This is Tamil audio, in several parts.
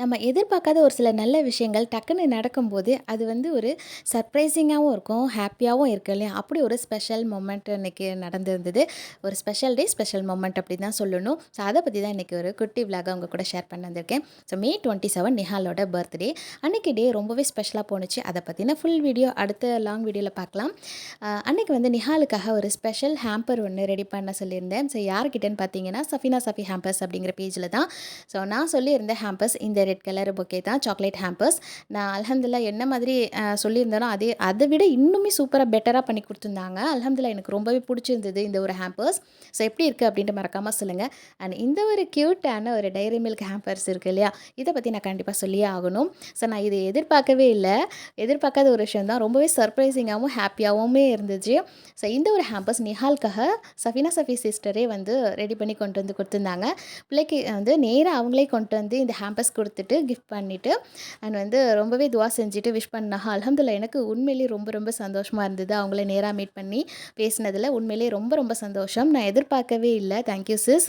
நம்ம எதிர்பார்க்காத ஒரு சில நல்ல விஷயங்கள் டக்குன்னு நடக்கும்போது, அது வந்து ஒரு சர்ப்ரைசிங்காகவும் இருக்கும், ஹாப்பியாகவும் இருக்கு இல்லையா? அப்படி ஒரு ஸ்பெஷல் மொமெண்ட் இன்றைக்கி நடந்திருந்தது. ஒரு ஸ்பெஷல் டே, ஸ்பெஷல் மொமெண்ட் அப்படி தான் சொல்லணும். ஸோ அதை பற்றி தான் இன்றைக்கி ஒரு குட்டி விலாக உங்கள் கூட ஷேர் பண்ண வந்திருக்கேன். ஸோ மே 27 நிஹாலோட பர்த்டே. அன்னைக்கு டே ரொம்பவே ஸ்பெஷலாக போணுச்சு. அதை பற்றின ஃபுல் வீடியோ அடுத்த லாங் வீடியோவில் பார்க்கலாம். அன்றைக்கி வந்து நிஹாலுக்காக ஒரு ஸ்பெஷல் ஹேம்பர் ஒன்று ரெடி பண்ண சொல்லியிருந்தேன். ஸோ யார்கிட்டன்னு பார்த்தீங்கன்னா, சஃபினா சஃபி ஹேம்பர்ஸ் அப்படிங்கிற பேஜில் தான். ஸோ நான் சொல்லியிருந்த ஹேம்பர்ஸ் இந்த ரெட் கலர் பொக்கே தான் சாக்லேட் ஹேம்பர்ஸ். நான் அலமதுல்லா என்ன மாதிரி சொல்லியிருந்தேனோ, அதே அதை விட இன்னுமே சூப்பராக பெட்டராக பண்ணி கொடுத்துருந்தாங்க அலமதுல்லா எனக்கு ரொம்பவே பிடிச்சிருந்தது இந்த ஒரு ஹேம்பர்ஸ். ஸோ எப்படி இருக்குது அப்படின்ட்டு மறக்காமல் சொல்லுங்கள் அண்ட் இந்த ஒரு க்யூட்டான ஒரு டைரி மில்க் ஹேம்பர்ஸ் இருக்கு இல்லையா? இதை பற்றி நான் கண்டிப்பாக சொல்லியே ஆகணும். ஸோ நான் இதை எதிர்பார்க்கவே இல்லை எதிர்பார்க்காத ஒரு விஷயம் தான். ரொம்பவே சர்ப்ரைசிங்காகவும் ஹாப்பியாகவுமே இருந்துச்சு. ஸோ இந்த ஒரு ஹேம்பர்ஸ் நிஹால்காக சஃபினா சஃபி சிஸ்டரே வந்து ரெடி பண்ணி கொண்டு வந்து கொடுத்துருந்தாங்க பிள்ளைக்கு வந்து நேராக அவங்களே கொண்டு வந்து இந்த ஹேம்பர்ஸ் கொடுத்துட்டு கிஃப்ட் பண்ணிட்டு அண்ட் வந்து ரொம்பவே துவா செஞ்சுட்டு விஷ் பண்ணாங்க. அல்ஹம்துலில்லாஹ் எனக்கு உண்மையிலேயே ரொம்ப ரொம்ப சந்தோஷமாக இருந்தது. அவங்கள நேராக மீட் பண்ணி பேசினதில் உண்மையிலேயே ரொம்ப ரொம்ப சந்தோஷம். நான் எதிர்பார்க்கவே இல்லை தேங்க் யூ சிஸ்.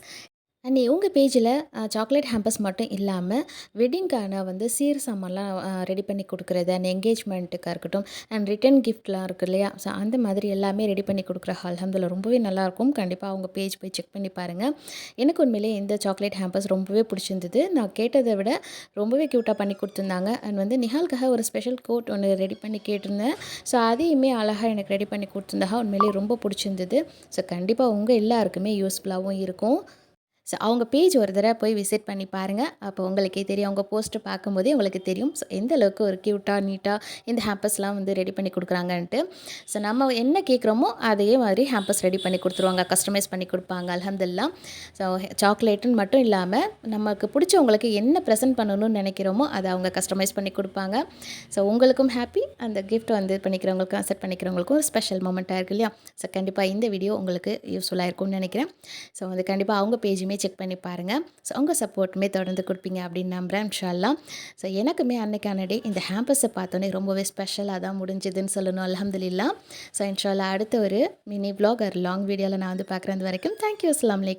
அண்ட் இவங்க பேஜில் சாக்லேட் ஹேம்பர்ஸ் மட்டும் இல்லாமல் வெட்டிங்க்கான வந்து சீர் சாமான்லாம் ரெடி பண்ணி கொடுக்குறது அண்ட் என்கேஜ்மெண்ட்டுக்காக இருக்கட்டும், அண்ட் ரிட்டர்ன் கிஃப்ட்லாம் இருக்கு இல்லையா? ஸோ அந்த மாதிரி எல்லாமே ரெடி பண்ணி கொடுக்குற ஹால் அதில் ரொம்பவே நல்லாயிருக்கும். கண்டிப்பாக அவங்க பேஜ் போய் செக் பண்ணி பாருங்கள் எனக்கு உண்மையிலேயே இந்த சாக்லேட் ஹேம்பர்ஸ் ரொம்பவே பிடிச்சிருந்தது. நான் கேட்டதை விட ரொம்பவே க்யூட்டாக பண்ணி கொடுத்துருந்தாங்க அண்ட் வந்து நிஹாலுக்காக ஒரு ஸ்பெஷல் கோட் ஒன்று ரெடி பண்ணி கேட்டிருந்தேன். ஸோ அதையுமே அழகாக எனக்கு ரெடி பண்ணி கொடுத்துருந்தாக உண்மையிலேயே ரொம்ப பிடிச்சிருந்தது. ஸோ கண்டிப்பாக உங்கள் எல்லாருக்குமே யூஸ்ஃபுல்லாகவும் இருக்கும். ஸோ அவங்க பேஜ் ஒரு தடவை போய் விசிட் பண்ணி பாருங்கள் அப்போ உங்களுக்கே தெரியும். அவங்க போஸ்ட்டு பார்க்கும்போதே உங்களுக்கு தெரியும். ஸோ எந்த அளவுக்கு ஒரு க்யூட்டாக நீட்டாக இந்த ஹேம்பர்ஸ்லாம் வந்து ரெடி பண்ணி கொடுக்குறாங்கன்ட்டு ஸோ நம்ம என்ன கேட்குறோமோ, அதே மாதிரி ஹேம்பர்ஸ் ரெடி பண்ணி கொடுத்துருவாங்க கஸ்டமைஸ் பண்ணி கொடுப்பாங்க அல்ஹம்துலில்லாஹ். ஸோ சாக்லேட்டுன்னு மட்டும் இல்லாமல் நமக்கு பிடிச்சவங்களுக்கு என்ன ப்ரெசென்ட் பண்ணணும்னு நினைக்கிறோமோ, அதை அவங்க கஸ்டமைஸ் பண்ணி கொடுப்பாங்க ஸோ உங்களுக்கும் ஹாப்பி அந்த கிஃப்ட் வந்து பண்ணிக்கிறவங்களுக்கும், அக்செப்ட் பண்ணிக்கிறவங்களுக்கும் ஒரு ஸ்பெஷல் மூமெண்ட்டாக இருக்கு இல்லையா? ஸோ கண்டிப்பாக இந்த வீடியோ உங்களுக்கு யூஸ்ஃபுல்லாக இருக்கும்னு நினைக்கிறேன். ஸோ வந்து கண்டிப்பாக அவங்க பேஜுமே செக் பண்ணி பாருங்கள் ஸோ உங்கள் சப்போர்ட்டுமே தொடர்ந்து கொடுப்பீங்க அப்படின்னு நம்புகிறேன் இன்ஷா ஸோ எனக்குமே அன்னைக்கான டே இந்த ஹேம்பஸை பார்த்தோன்னே ரொம்பவே ஸ்பெஷலாக தான் முடிஞ்சதுன்னு சொல்லணும். அல்ஹம்துலில்லாஹ். ஸோ இன்ஷால்லா அடுத்த ஒரு மினி விலாக் ஒரு லாங் வீடியோவில் நான் வந்து பார்க்குறது வரைக்கும் தேங்க் யூ. அஸ்ஸலாமு